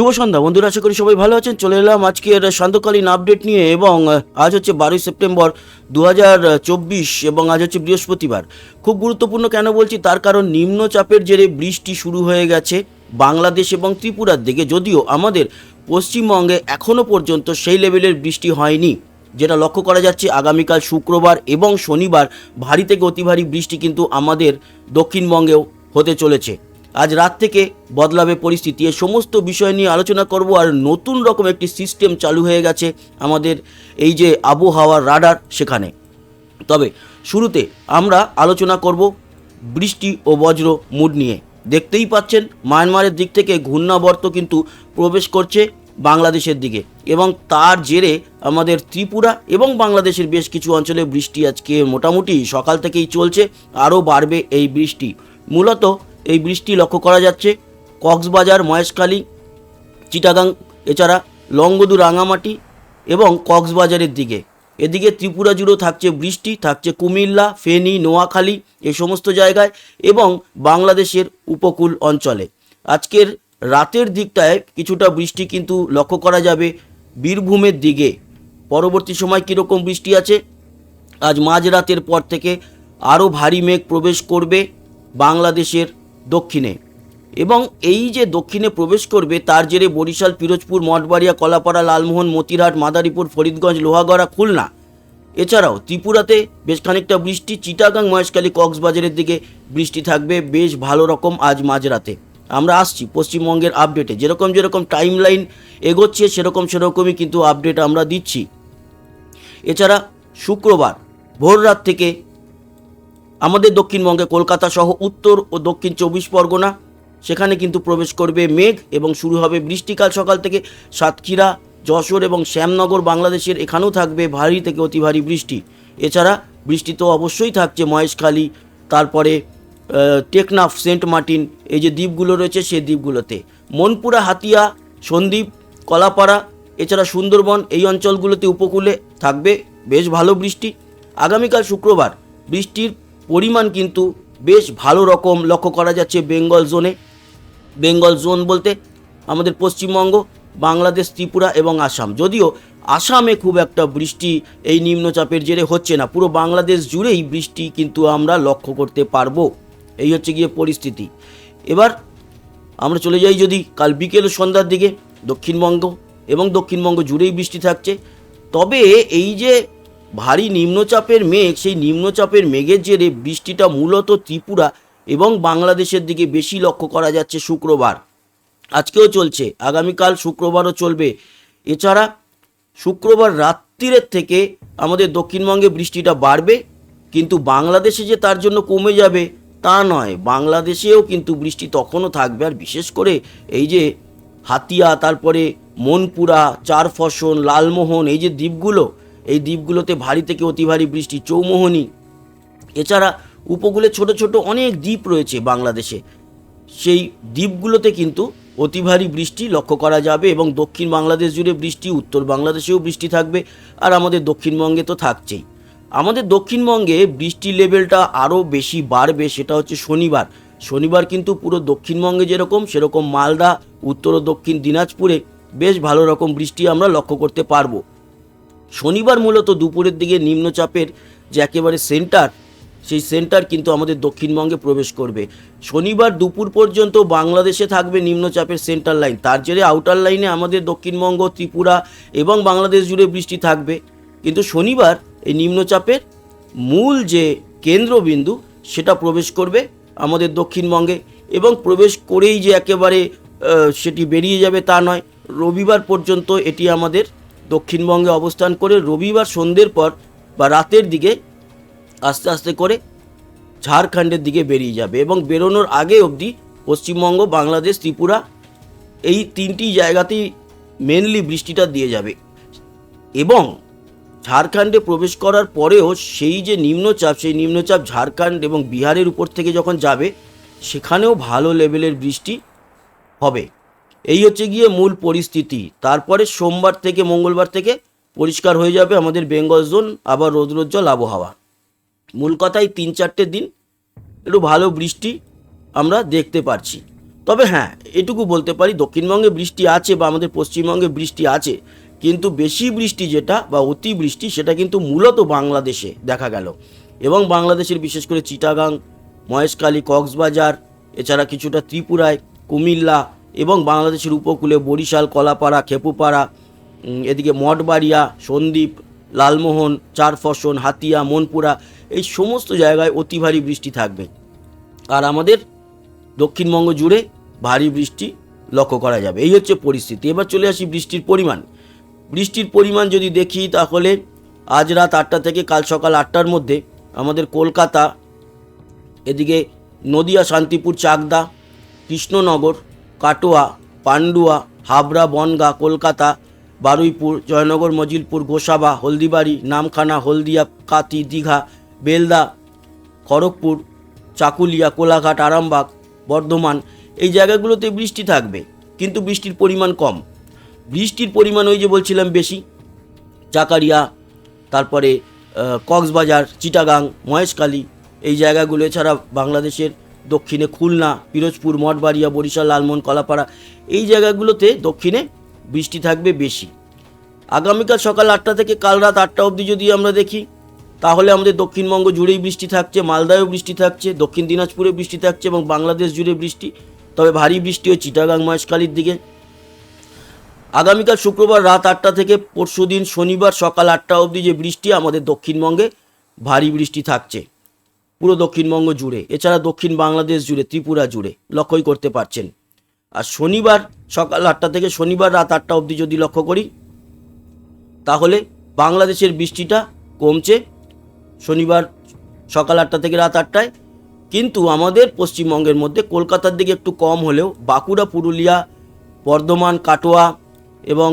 শুভ সন্ধ্যা। বন্ধুরা, আশা করি সবাই ভালো আছেন। চলে এলাম আজকের সান্ধ্যকালীন আপডেট নিয়ে এবং আজ হচ্ছে বারোই সেপ্টেম্বর দু হাজার চব্বিশ এবং আজ হচ্ছে বৃহস্পতিবার। খুব গুরুত্বপূর্ণ কেন বলছি? তার কারণ নিম্নচাপের জেরে বৃষ্টি শুরু হয়ে গেছে বাংলাদেশ এবং ত্রিপুরার দিকে। যদিও আমাদের পশ্চিমবঙ্গে এখনও পর্যন্ত সেই লেভেলের বৃষ্টি হয়নি, যেটা লক্ষ্য করা যাচ্ছে আগামীকাল শুক্রবার এবং শনিবার। ভারী থেকে অতি ভারী বৃষ্টি কিন্তু আমাদের দক্ষিণবঙ্গেও হতে চলেছে। আজ রাত থেকে বদলাবে পরিস্থিতি। এ সমস্ত বিষয় নিয়ে আলোচনা করব আর নতুন রকম একটি সিস্টেম চালু হয়ে গেছে আমাদের এই যে আবহাওয়ার রাডার সেখানে। তবে শুরুতে আমরা আলোচনা করব বৃষ্টি ও বজ্র মুড নিয়ে। দেখতেই পাচ্ছেন, মায়ানমারের দিক থেকে ঘূর্ণাবর্ত কিন্তু প্রবেশ করছে বাংলাদেশের দিকে এবং তার জেরে আমাদের ত্রিপুরা এবং বাংলাদেশের বেশ কিছু অঞ্চলে বৃষ্টি আজকে মোটামুটি সকাল থেকেই চলছে, আরও বাড়বে এই বৃষ্টি। মূলত এই বৃষ্টি লক্ষ্য করা যাচ্ছে। কক্সবাজার, মহেশখালী, চিটাগাং, এছাড়া লংগদু, রাঙামাটি এবং কক্সবাজারের দিকে। এদিকে ত্রিপুরা জুড়েও থাকছে বৃষ্টি থাকছে কুমিল্লা, ফেনী, নোয়াখালী এ সমস্ত জায়গায় এবং বাংলাদেশের উপকূল অঞ্চলে। আজকের রাতের দিকটায় কিছুটা বৃষ্টি কিন্তু লক্ষ্য করা যাবে বীরভূমের দিকে। পরবর্তী সময় কীরকম বৃষ্টি আছে? আজ মাঝরাতের পর থেকে আরও ভারী মেঘ প্রবেশ করবে বাংলাদেশের দক্ষিণে। এবং এই যে দক্ষিণে প্রবেশ করবে, তার জেরে বরিশাল, পিরোজপুর, মঠবাড়িয়া, কলাপাড়া, লালমোহন, মতিরহাট, মাদারীপুর, ফরিদগঞ্জ, লোহাগড়া, খুলনা। এছাড়াও ত্রিপুরাতে বেশ খানিকটা বৃষ্টি, চিটাগাং, মহেশখালী, কক্সবাজারের দিকে বৃষ্টি থাকবে বেশ ভালো রকম আজ মাঝরাতে। আমরা আসছি পশ্চিমবঙ্গের আপডেটে। যেরকম যেরকম টাইম লাইন এগোচ্ছে, সেরকম সেরকমই কিন্তু আপডেট আমরা দিচ্ছি। এছাড়া শুক্রবার ভোর রাত থেকে আমাদের দক্ষিণবঙ্গে কলকাতা সহ উত্তর ও দক্ষিণ চব্বিশ পরগনা, সেখানে কিন্তু প্রবেশ করবে মেঘ এবং শুরু হবে বৃষ্টিকাল সকাল থেকে। সাতক্ষীরা, যশোর এবং শ্যামনগর বাংলাদেশের এখানেও থাকবে ভারী থেকে অতি ভারী বৃষ্টি। এছাড়া বৃষ্টি তো অবশ্যই থাকছে মহেশখালী, তারপরে টেকনাফ, সেন্ট মার্টিন, এই যে দ্বীপগুলো রয়েছে সেই দ্বীপগুলোতে। মনপুরা, হাতিয়া, সন্দ্বীপ, কলাপাড়া, এছাড়া সুন্দরবন এই অঞ্চলগুলোতে উপকূলে থাকবে বেশ ভালো বৃষ্টি। আগামীকাল শুক্রবার বৃষ্টির পরিমাণ কিন্তু বেশ ভালো রকম লক্ষ্য করা যাচ্ছে বেঙ্গল জোনে। বেঙ্গল জোন বলতে আমাদের পশ্চিমবঙ্গ, বাংলাদেশ, ত্রিপুরা এবং আসাম। যদিও আসামে খুব একটা বৃষ্টি এই নিম্নচাপের জেরে হচ্ছে না। পুরো বাংলাদেশ জুড়েই বৃষ্টি কিন্তু আমরা লক্ষ্য করতে পারব। এই হচ্ছে গিয়ে পরিস্থিতি। এবার আমরা চলে যাই যদি কাল বিকেল সন্ধ্যার দিকে দক্ষিণবঙ্গ এবং দক্ষিণবঙ্গ জুড়েই বৃষ্টি থাকছে। তবে এই যে ভারী নিম্নচাপের মেঘ, সেই নিম্নচাপের মেঘের জেরে বৃষ্টিটা মূলত ত্রিপুরা এবং বাংলাদেশের দিকে বেশি লক্ষ্য করা যাচ্ছে শুক্রবার। আজকেও চলছে, আগামীকাল শুক্রবারও চলবে। এছাড়া শুক্রবার রাত্রিরের থেকে আমাদের দক্ষিণবঙ্গে বৃষ্টিটা বাড়বে, কিন্তু বাংলাদেশে যে তার জন্য কমে যাবে তা নয়। বাংলাদেশেও কিন্তু বৃষ্টি তখনও থাকবে, আর বিশেষ করে এই যে হাতিয়া, তারপরে মনপুরা চারফসন লালমোহন, এই যে দ্বীপগুলো এই দ্বীপগুলোতে ভারী থেকে অতি ভারী বৃষ্টি, চৌমোহনী। এছাড়া উপকূলে ছোট ছোট অনেক দ্বীপ রয়েছে বাংলাদেশে। সেই দ্বীপগুলোতে কিন্তু অতি ভারী বৃষ্টি লক্ষ্য করা যাবে এবং দক্ষিণ বাংলাদেশ জুড়ে বৃষ্টি, উত্তর বাংলাদেশেও বৃষ্টি থাকবে আর আমাদের দক্ষিণবঙ্গে তো থাকছেই। আমাদের দক্ষিণবঙ্গে বৃষ্টির লেভেলটা আরও বেশি বাড়বে সেটা হচ্ছে শনিবার। শনিবার কিন্তু পুরো দক্ষিণবঙ্গে যেরকম, সেরকম মালদা, উত্তর ও দক্ষিণ দিনাজপুরে বেশ ভালো রকম বৃষ্টি আমরা লক্ষ্য করতে পারব। শনিবার মূলত দুপুরের দিকে নিম্নচাপের যে একেবারে সেন্টার, সেই সেন্টার কিন্তু আমাদের দক্ষিণবঙ্গে প্রবেশ করবে। শনিবার দুপুর পর্যন্ত বাংলাদেশে থাকবে নিম্নচাপের সেন্টার লাইন। তার জেরে আউটার লাইনে আমাদের দক্ষিণবঙ্গ, ত্রিপুরা এবং বাংলাদেশ জুড়ে বৃষ্টি থাকবে। কিন্তু শনিবার এই নিম্নচাপের মূল যে কেন্দ্রবিন্দু, সেটা প্রবেশ করবে আমাদের দক্ষিণবঙ্গে এবং প্রবেশ করেই যে একেবারে সেটি বেরিয়ে যাবে তা নয়। রবিবার পর্যন্ত এটি আমাদের দক্ষিণবঙ্গে অবস্থান করে রবিবার সন্ধ্যের পর বা রাতের দিকে আস্তে আস্তে করে ঝাড়খণ্ডের দিকে বেরিয়ে যাবে এবং বেরোনোর আগে অবধি পশ্চিমবঙ্গ, বাংলাদেশ, ত্রিপুরা এই তিনটি জায়গাতেই মেনলি বৃষ্টিটা দিয়ে যাবে। এবং ঝাড়খণ্ডে প্রবেশ করার পরেও সেই যে নিম্নচাপ, সেই নিম্নচাপ ঝাড়খণ্ড এবং বিহারের উপর থেকে যখন যাবে, সেখানেও ভালো লেভেলের বৃষ্টি হবে। এই হচ্ছে গিয়ে মূল পরিস্থিতি। তারপরে সোমবার থেকে, মঙ্গলবার থেকে পরিষ্কার হয়ে যাবে আমাদের বেঙ্গল জোন, আবার রৌদ্রোজ্জ্বল আবহাওয়া। মূল কথাই তিন চারটে দিন, একটু ভালো বৃষ্টি আমরা দেখতে পারছি। তবে হ্যাঁ এটুকু বলতে পারি, দক্ষিণবঙ্গে বৃষ্টি আছে বা আমাদের পশ্চিমবঙ্গে বৃষ্টি আছে, কিন্তু বেশি বৃষ্টি যেটা বা অতি বৃষ্টি, সেটা কিন্তু মূলত বাংলাদেশে দেখা গেল। এবং বাংলাদেশের বিশেষ করে চিটাগাং, মহেশখালী, কক্সবাজার, এছাড়া কিছুটা ত্রিপুরায়, কুমিল্লা এবং বাংলাদেশের উপকূলে বরিশাল, কলাপাড়া, খেপুপাড়া এদিকে মঠবাড়িয়া, সন্দ্বীপ, লালমোহন, চারফসন, হাতিয়া, মনপুরা, এই সমস্ত জায়গায় অতি ভারী বৃষ্টি থাকবে। আর আমাদের দক্ষিণবঙ্গ জুড়ে ভারী বৃষ্টি লক্ষ্য করা যাবে। এই হচ্ছে পরিস্থিতি। এবার চলে আসি বৃষ্টির পরিমাণ। বৃষ্টির পরিমাণ যদি দেখি তাহলে আজ রাত আটটা থেকে কাল সকাল আটটার মধ্যে আমাদের কলকাতা, এদিকে নদিয়া, শান্তিপুর, চাকদা, কৃষ্ণনগর কাটোয়া, পান্ডুয়া, হাবড়া, বনগা, কলকাতা, বারুইপুর, জয়নগর, মজিলপুর, গোসাবা, হলদিবাড়ি, নামখানা, হলদিয়া, কাতি, দীঘা, বেলদা, খড়গপুর, চাকুলিয়া, কোলাঘাট, আরামবাগ, বর্ধমান। এই জায়গাগুলোতে বৃষ্টি থাকবে, কিন্তু বৃষ্টির পরিমাণ কম। বৃষ্টির পরিমাণ ওই যে বলছিলাম বেশি, চাকারিয়া, তারপরে কক্সবাজার, চিটাগাং, মহেশখালী, এই জায়গাগুলো, এছাড়া বাংলাদেশের দক্ষিণে খুলনা, পিরোজপুর, মঠবাড়িয়া, বরিশাল, লালমোহন, কলাপাড়া, এই জায়গাগুলোতে দক্ষিণে বৃষ্টি থাকবে বেশি। আগামীকাল সকাল আটটা থেকে কাল রাত আটটা অবধি যদি আমরা দেখি, তাহলে আমাদের দক্ষিণবঙ্গ জুড়েই বৃষ্টি থাকছে, মালদায়ও বৃষ্টি থাকছে, দক্ষিণ দিনাজপুরে বৃষ্টি থাকছে এবং বাংলাদেশ জুড়ে বৃষ্টি, তবে ভারী বৃষ্টি ওই চিটাগাং মহেশখালীর দিকে। আগামীকাল শুক্রবার রাত আটটা থেকে পরশুদিন শনিবার সকাল আটটা অবধি যে বৃষ্টি, আমাদের দক্ষিণবঙ্গে ভারী বৃষ্টি থাকছে। পুরো দক্ষিণবঙ্গ জুড়ে, এছাড়া দক্ষিণ বাংলাদেশ জুড়ে, ত্রিপুরা জুড়ে লক্ষ্যই করতে পারছেন। আর শনিবার সকাল আটটা থেকে শনিবার রাত আটটা অবধি যদি লক্ষ্য করি, তাহলে বাংলাদেশের বৃষ্টিটা কমছে শনিবার সকাল আটটা থেকে রাত আটটায়। কিন্তু আমাদের পশ্চিমবঙ্গের মধ্যে কলকাতার দিকে একটু কম হলেও বাঁকুড়া, পুরুলিয়া, বর্ধমান, কাটোয়া এবং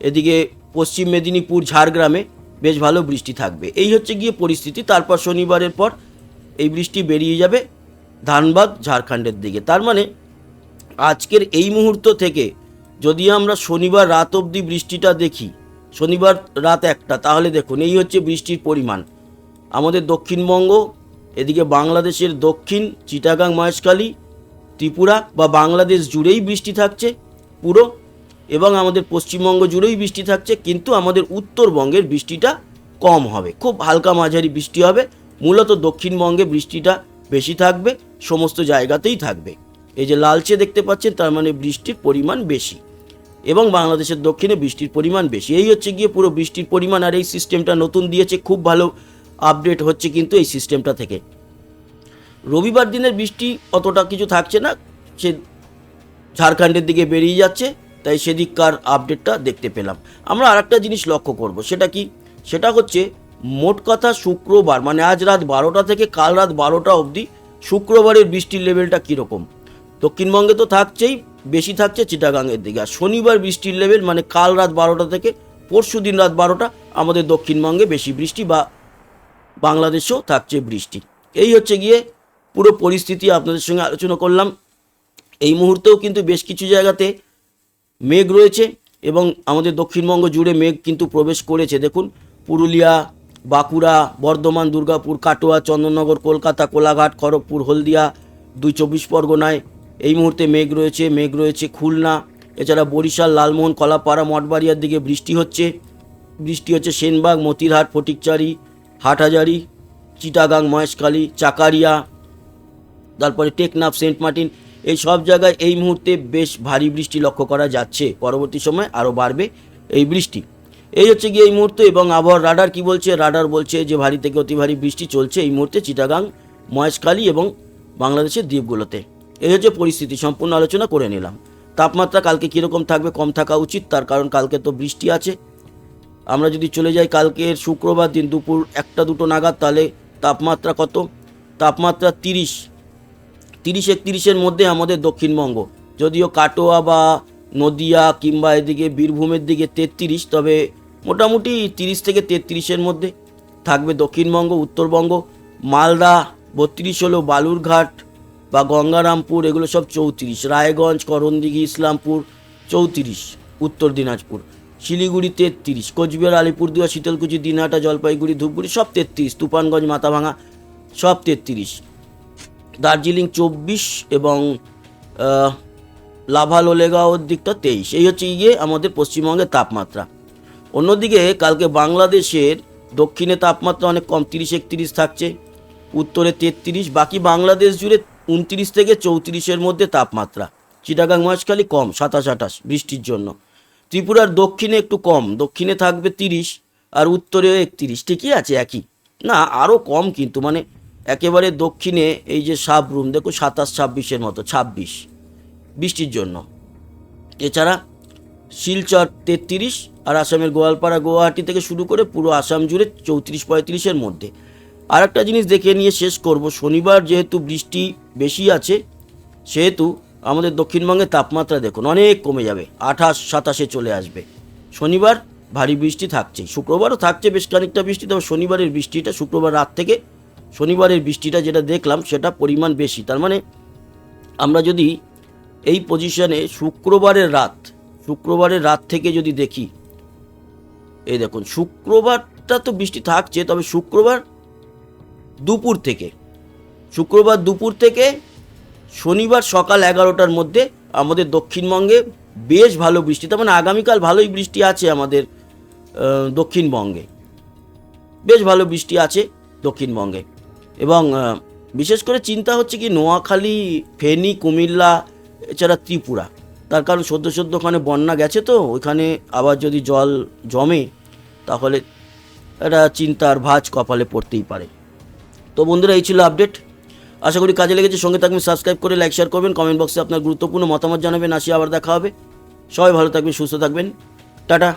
এদিকে পশ্চিম মেদিনীপুর, ঝাড়গ্রামে বেশ ভালো বৃষ্টি থাকবে। এই হচ্ছে গিয়ে পরিস্থিতি। তারপর শনিবারের পর এই বৃষ্টি বেরিয়ে যাবে ধানবাদ ঝাড়খণ্ডের দিকে। তার মানে আজকের এই মুহূর্ত থেকে যদি আমরা শনিবার রাত অবধি বৃষ্টিটা দেখি, শনিবার রাত একটা, তাহলে দেখুন এই হচ্ছে বৃষ্টির পরিমাণ। আমাদের দক্ষিণবঙ্গ, এদিকে বাংলাদেশের দক্ষিণ, চিটাগাং, মহেশখালী, ত্রিপুরা বা বাংলাদেশ জুড়েই বৃষ্টি থাকছে পুরো এবং আমাদের পশ্চিমবঙ্গ জুড়েই বৃষ্টি থাকছে, কিন্তু আমাদের উত্তরবঙ্গের বৃষ্টিটা কম হবে। খুব হালকা মাঝারি বৃষ্টি হবে। মূলত দক্ষিণবঙ্গে বৃষ্টিটা বেশি থাকবে, সমস্ত জায়গাতেই থাকবে। এই যে লালচে দেখতে পাচ্ছেন, তার মানে বৃষ্টির পরিমাণ বেশি। এবং বাংলাদেশের দক্ষিণে বৃষ্টির পরিমাণ বেশি। এই হচ্ছে গিয়ে পুরো বৃষ্টির পরিমাণ, আর এই সিস্টেমটা নতুন দিয়েছে, খুব ভালো আপডেট হচ্ছে কিন্তু এই সিস্টেমটা থেকে। রবিবার দিনের বৃষ্টি অতটা কিছু থাকছে না, সে ঝাড়খণ্ডের দিকে বেরিয়ে যাচ্ছে, তাই সেদিককার আপডেটটা দেখতে পেলাম। আমরা আরেকটা জিনিস লক্ষ্য করব, সেটা কি? সেটা হচ্ছে মোট কথা শুক্রবার মানে আজ রাত বারোটা থেকে কাল রাত বারোটা অবধি শুক্রবারের বৃষ্টির লেভেলটা কীরকম? দক্ষিণবঙ্গে তো থাকছেই, বেশি থাকছে চিটাগাংয়ের দিকে। আর শনিবার বৃষ্টির লেভেল মানে কাল রাত বারোটা থেকে পরশু দিন রাত বারোটা, আমাদের দক্ষিণবঙ্গে বেশি বৃষ্টি বা বাংলাদেশেও থাকছে বৃষ্টি। এই হচ্ছে গিয়ে পুরো পরিস্থিতি আপনাদের সঙ্গে আলোচনা করলাম। এই মুহূর্তেও কিন্তু বেশ কিছু জায়গাতে মেঘ রয়েছে এবং আমাদের দক্ষিণবঙ্গ জুড়ে মেঘ কিন্তু প্রবেশ করেছে। দেখুন, পুরুলিয়া বাঁকুড়া, বর্ধমান, দুর্গাপুর, কাটোয়া, চন্দননগর, কলকাতা, কোলাঘাট, খড়গপুর, হলদিয়া, দুই চব্বিশ পরগনায় এই মুহূর্তে মেঘ রয়েছে মেঘ রয়েছে খুলনা, এছাড়া বরিশাল, লালমোহন, কলাপাড়া, মঠবাড়িয়ার দিকে বৃষ্টি হচ্ছে। বৃষ্টি হচ্ছে সেনবাগ, মতিরহাট, ফটিকচারি, হাটহাজারি, চিটাগাং, মহেশখালী, চাকারিয়া, তারপরে টেকনাফ, সেন্ট মার্টিন, এই সব জায়গায় এই মুহূর্তে বেশ ভারী বৃষ্টি লক্ষ্য করা যাচ্ছে। পরবর্তী সময় আরও বাড়বে এই বৃষ্টি। এই হচ্ছে গিয়ে এই মুহূর্তে এবং আবহাওয়ার রাডার কি বলছে? রাডার বলছে যে ভারী থেকে অতি ভারী বৃষ্টি চলছে এই মুহূর্তে চিটাগাং, মহেশখালী এবং বাংলাদেশের দ্বীপগুলোতে। এই হচ্ছে পরিস্থিতি, সম্পূর্ণ আলোচনা করে নিলাম। তাপমাত্রা কালকে কীরকম থাকবে, কম থাকা উচিত, তার কারণ কালকে তো বৃষ্টি আছে। আমরা যদি চলে যাই কালকের শুক্রবার দিন দুপুর একটা দুটো নাগাদ, তাহলে তাপমাত্রা কত? তাপমাত্রা তিরিশ। তিরিশ একত্রিশের মধ্যে আমাদের দক্ষিণবঙ্গ। যদিও কাটোয়া বা নদিয়া কিংবা এদিকে বীরভূমের দিকে তেত্রিশ, তবে মোটামুটি তিরিশ থেকে তেত্রিশের মধ্যে থাকবে দক্ষিণবঙ্গ, উত্তরবঙ্গ, মালদা, বত্রিশ হলো বালুরঘাট বা গঙ্গারামপুর, এগুলো সব চৌত্রিশ। রায়গঞ্জ, করণদিঘি, ইসলামপুর চৌত্রিশ, উত্তর দিনাজপুর। শিলিগুড়ি তেত্রিশ, কোচবিহার, আলিপুরদুয়ার, শীতলকুচি, দিনহাটা, জলপাইগুড়ি, ধূপগুড়ি সব তেত্রিশ। তুফানগঞ্জ মাথাভাঙা সব তেত্রিশ। দার্জিলিং চব্বিশ এবং লাভা দিকটা তেইশ। এই হচ্ছে গিয়ে আমাদের পশ্চিমবঙ্গের তাপমাত্রা। অন্যদিকে কালকে বাংলাদেশের দক্ষিণে তাপমাত্রা অনেক কম, তিরিশ একত্রিশ থাকছে। উত্তরে তেত্রিশ, বাকি বাংলাদেশ জুড়ে উনত্রিশ থেকে চৌত্রিশের মধ্যে তাপমাত্রা। চিটাগাং মহেশখালী কম, সাতাশ আঠাশ বৃষ্টির জন্য। ত্রিপুরার দক্ষিণে একটু কম, দক্ষিণে থাকবে তিরিশ আর উত্তরে একত্রিশ। ঠিকই আছে, একই। না, আরও কম কিন্তু মানে একেবারে দক্ষিণে এই যে সাবরুম দেখো সাতাশ, ছাব্বিশের মতো, ছাব্বিশ বৃষ্টির জন্য। এছাড়া শিলচর তেত্রিশ আর আসামের গোয়ালপাড়া গুয়াহাটি থেকে শুরু করে পুরো আসাম জুড়ে চৌত্রিশ পঁয়ত্রিশের মধ্যে। আর একটা জিনিস দেখে নিয়ে শেষ করব, শনিবার যেহেতু বৃষ্টি বেশি আছে, সেহেতু আমাদের দক্ষিণবঙ্গের তাপমাত্রা দেখুন অনেক কমে যাবে, আঠাশ, সাতাশে চলে আসবে। শনিবার ভারী বৃষ্টি থাকছেই, শুক্রবারও থাকছে বেশ খানিকটা বৃষ্টি, তবে শনিবারের বৃষ্টিটা, শুক্রবার রাত থেকে শনিবারের বৃষ্টিটা যেটা দেখলাম সেটা পরিমাণ বেশি। তার মানে আমরা যদি এই পজিশনে শুক্রবারের রাত শুক্রবারের রাত থেকে যদি দেখি এই দেখুন, শুক্রবারটা তো বৃষ্টি থাকছে, তবে শুক্রবার দুপুর থেকে, শুক্রবার দুপুর থেকে শনিবার সকাল এগারোটার মধ্যে আমাদের দক্ষিণবঙ্গে বেশ ভালো বৃষ্টি, তার মানে আগামীকাল ভালোই বৃষ্টি আছে আমাদের দক্ষিণবঙ্গে। বেশ ভালো বৃষ্টি আছে দক্ষিণবঙ্গে। এবং বিশেষ করে চিন্তা হচ্ছে কি, নোয়াখালী, ফেনী, কুমিল্লা, এছাড়া ত্রিপুরা। তার কারণ সদ্য সদ্য ওখানে বন্যা গেছে তো, ওইখানে আবার যদি জল জমে, তাহলে একটা চিন্তার ভাজ কপালে পড়তেই পারে। তো বন্ধুরা, এই ছিল আপডেট আশা করি কাজে লেগেছে, সঙ্গে থাকবেন সাবস্ক্রাইব করে লাইক শেয়ার করবেন কমেন্ট বক্সে আপনার গুরুত্বপূর্ণ মতামত জানাবেন, আসি আবার দেখা হবে। সবাই ভালো থাকবেন, সুস্থ থাকবেন। টাটা।